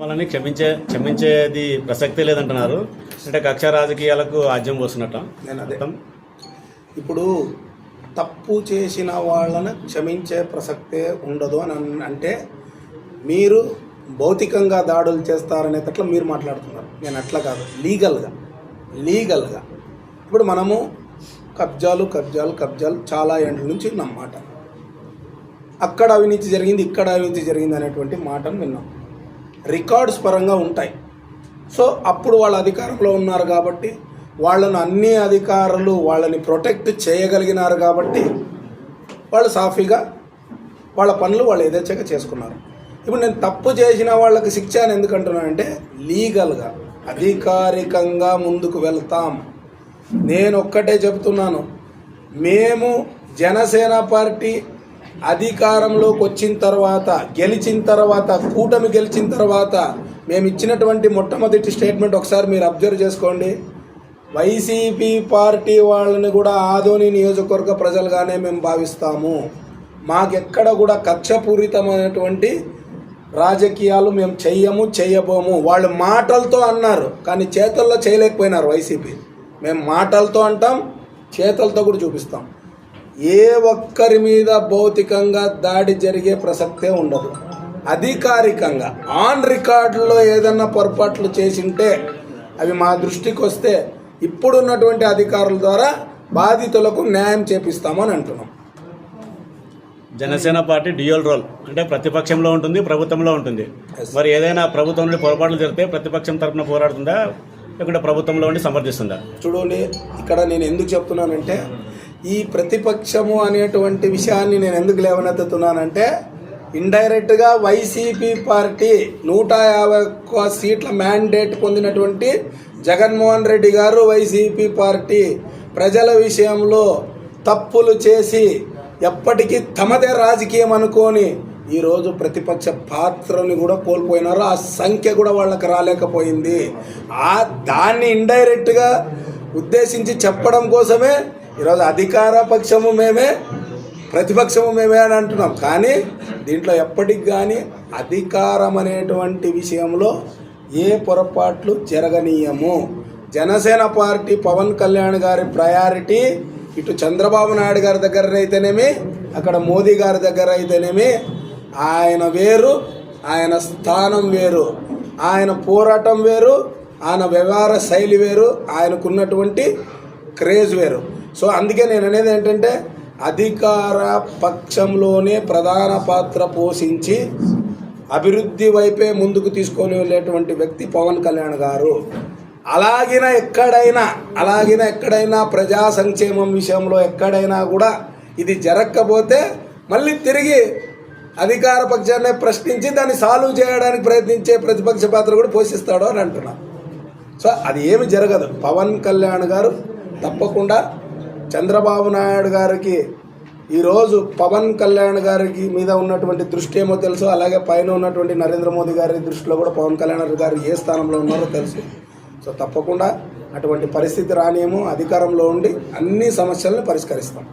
వాళ్ళని క్షమించే క్షమించేది ప్రసక్తే లేదంటున్నారు. అంటే కక్ష రాజకీయాలకు ఆజ్యం పోస్తున్నట్ట నేను అదే. ఇప్పుడు తప్పు చేసిన వాళ్ళను క్షమించే ప్రసక్తే ఉండదు అని అంటే మీరు భౌతికంగా దాడులు చేస్తారనేటట్లు మీరు మాట్లాడుతున్నారు. నేను అట్లా కాదు. లీగల్గా. లీగల్గా. ఇప్పుడు మనము కబ్జాలు కబ్జాలు కబ్జాలు చాలా ఏండ్ల నుంచి విన్నాం మాట. అక్కడ అవినీతి జరిగింది ఇక్కడ అవినీతి జరిగింది అనేటువంటి మాటను విన్నాం. రికార్డ్స్ పరంగా ఉంటాయి. సో అప్పుడు వాళ్ళ అధికారంలో ఉన్నారు కాబట్టి వాళ్ళను అన్ని అధికారులు వాళ్ళని ప్రొటెక్ట్ చేయగలిగినారు కాబట్టి వాళ్ళు సాఫీగా వాళ్ళ పనులు వాళ్ళు యథేచ్ఛగా చేసుకున్నారు. ఇప్పుడు నేను తప్పు చేసిన వాళ్ళకి శిక్ష అని ఎందుకంటున్నానంటే లీగల్గా అధికారికంగా ముందుకు వెళ్తాం. నేను ఒక్కటే చెబుతున్నాను మేము జనసేన పార్టీ అధికారంలోకి వచ్చిన తర్వాత గెలిచిన తర్వాత కూటమి గెలిచిన తర్వాత మేము ఇచ్చినటువంటి మొట్టమొదటి స్టేట్మెంట్ ఒకసారి మీరు అబ్జర్వ్ చేసుకోండి. వైసీపీ పార్టీ వాళ్ళని కూడా ఆదోని నియోజకవర్గ ప్రజలుగానే మేము భావిస్తాము. మాకెక్కడ కూడా కక్షపూరితమైనటువంటి రాజకీయాలు మేము చెయ్యము చెయ్యబోము. వాళ్ళు మాటలతో అన్నారు కానీ చేతల్లో చేయలేకపోయినారు వైసీపీ. మేము మాటలతో అంటాం చేతలతో కూడా చూపిస్తాం. ఏ ఒక్కరి మీద భౌతికంగా దాడి జరిగే ప్రసక్తే ఉండదు. అధికారికంగా ఆన్ రికార్డులో ఏదన్నా పొరపాట్లు చేసింటే అవి మా దృష్టికి వస్తే ఇప్పుడున్నటువంటి అధికారుల ద్వారా బాధితులకు న్యాయం చేపిస్తామని అంటున్నాం. Janasena party dual role. అంటే ప్రతిపక్షంలో ఉంటుంది ప్రభుత్వంలో ఉంటుంది. మరి ఏదైనా ప్రభుత్వం నుండి పొరపాట్లు జరిగితే ప్రతిపక్షం తరపున పోరాడుతుందా? లేకుంటే ప్రభుత్వంలో ఉండి సమర్థిస్తుందా? చూడండి ఇక్కడ నేను ఎందుకు చెప్తున్నానంటే ఈ ప్రతిపక్షము అనేటువంటి విషయాన్ని నేను ఎందుకు లేవనెత్తుతున్నానంటే ఇండైరెక్ట్గా వైసీపీ పార్టీ నూట యాభై ఒక్క సీట్ల మ్యాండేట్ పొందినటువంటి జగన్మోహన్ రెడ్డి గారు వైసీపీ పార్టీ ప్రజల విషయంలో తప్పులు చేసి ఎప్పటికీ తమదే రాజకీయం అనుకొని ఈరోజు ప్రతిపక్ష పాత్రని కూడా కోల్పోయినారు. ఆ సంఖ్య కూడా వాళ్ళకి రాలేకపోయింది. ఆ దాన్ని ఇండైరెక్ట్గా ఉద్దేశించి చెప్పడం కోసమే ఈరోజు అధికార పక్షము మేమే ప్రతిపక్షము మేమే అని అంటున్నాం. కానీ దీంట్లో ఎప్పటికి కానీ అధికారం అనేటువంటి విషయంలో ఏ పొరపాట్లు జరగనీయము. జనసేన పార్టీ పవన్ కళ్యాణ్ గారి ప్రయారిటీ ఇటు చంద్రబాబు నాయుడు గారి దగ్గర అయితేనేమి అక్కడ మోదీ గారి దగ్గర అయితేనేమి ఆయన వేరు ఆయన స్థానం వేరు ఆయన పోరాటం వేరు ఆయన వ్యవహార శైలి వేరు ఆయనకున్నటువంటి క్రేజ్ వేరు. సో అందుకే నేను అనేది ఏంటంటే అధికార పక్షంలోనే ప్రధాన పాత్ర పోషించి అభివృద్ధి వైపే ముందుకు తీసుకొని వెళ్ళేటువంటి వ్యక్తి పవన్ కళ్యాణ్ గారు. అలాగిన ఎక్కడైనా అలాగిన ఎక్కడైనా ప్రజా సంక్షేమం విషయంలో ఎక్కడైనా కూడా ఇది జరగకపోతే మళ్ళీ తిరిగి అధికార పక్షాన్ని ప్రశ్నించి దాన్ని సాల్వ్ చేయడానికి ప్రయత్నించే ప్రతిపక్ష పాత్ర కూడా పోషిస్తాడు అని అంటున్నా. సో అది ఏమి జరగదు. పవన్ కళ్యాణ్ గారు తప్పకుండా చంద్రబాబు నాయుడు గారికి ఈరోజు పవన్ కళ్యాణ్ గారికి మీద ఉన్నటువంటి దృష్టి ఏమో తెలుసు అలాగే పైన ఉన్నటువంటి నరేంద్ర మోదీ గారి దృష్టిలో కూడా పవన్ కళ్యాణ్ గారు ఏ స్థానంలో ఉన్నారో తెలుసు. సో తప్పకుండా అటువంటి పరిస్థితి రానేమో అధికారంలో ఉండి అన్ని సమస్యలను పరిష్కరిస్తాం.